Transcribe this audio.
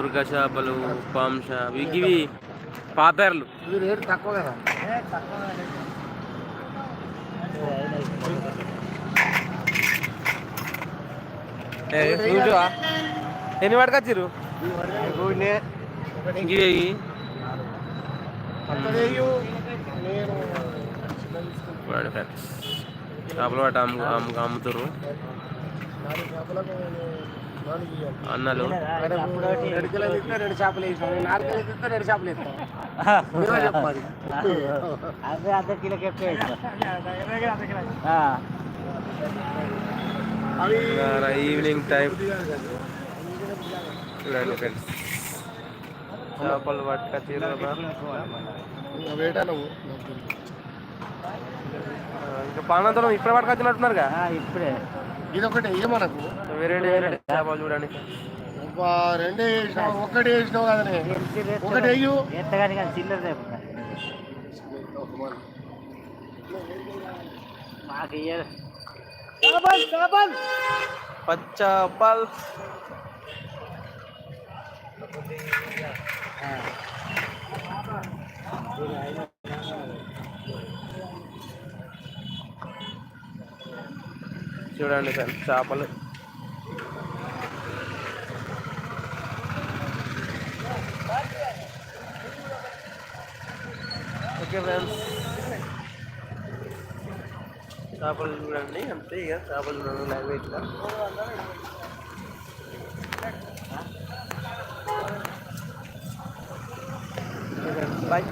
బుర్గ చేపలు పాంష ఇవి పాపేర్లు. రేటు తక్కువ కదా? ఎన్ని పట్టుకొచ్చిర్రు? ఇవి చేపలు పట్ట అమ్ము అమ్ము అమ్ముతారు అన్నలు. రెండు కిలోలు ఇస్తే రెండు చేపలు వేసాం నాలుగు కిలోలు ఇస్తే రెండు చేపలు వేస్తాం. అదే అర్ధ కిలో కెప్పే అవి ఈవినింగ్ టైం. చూడండి ఫ్రెండ్స్. చేపలు నువ్వు ఇంకా పానంతరం ఇప్పుడే పట్టుకొచ్చినట్టున్నారుగా? ఇప్పుడే. ఇది ఒకటి ఇయ్య మనకు చూడండి ఒక రెండే వేసినావు ఒకటి వేసినావు కదనే. ఒకటి వేయు. ఎంతగాని కానీ చిల్లర రేపు చూడండి సార్ చేపలు. Okay friends. చేపలు చూడండి అంతే ఇక చేపలు చూడండి లైవ్ ఇట్లా. బాయ్.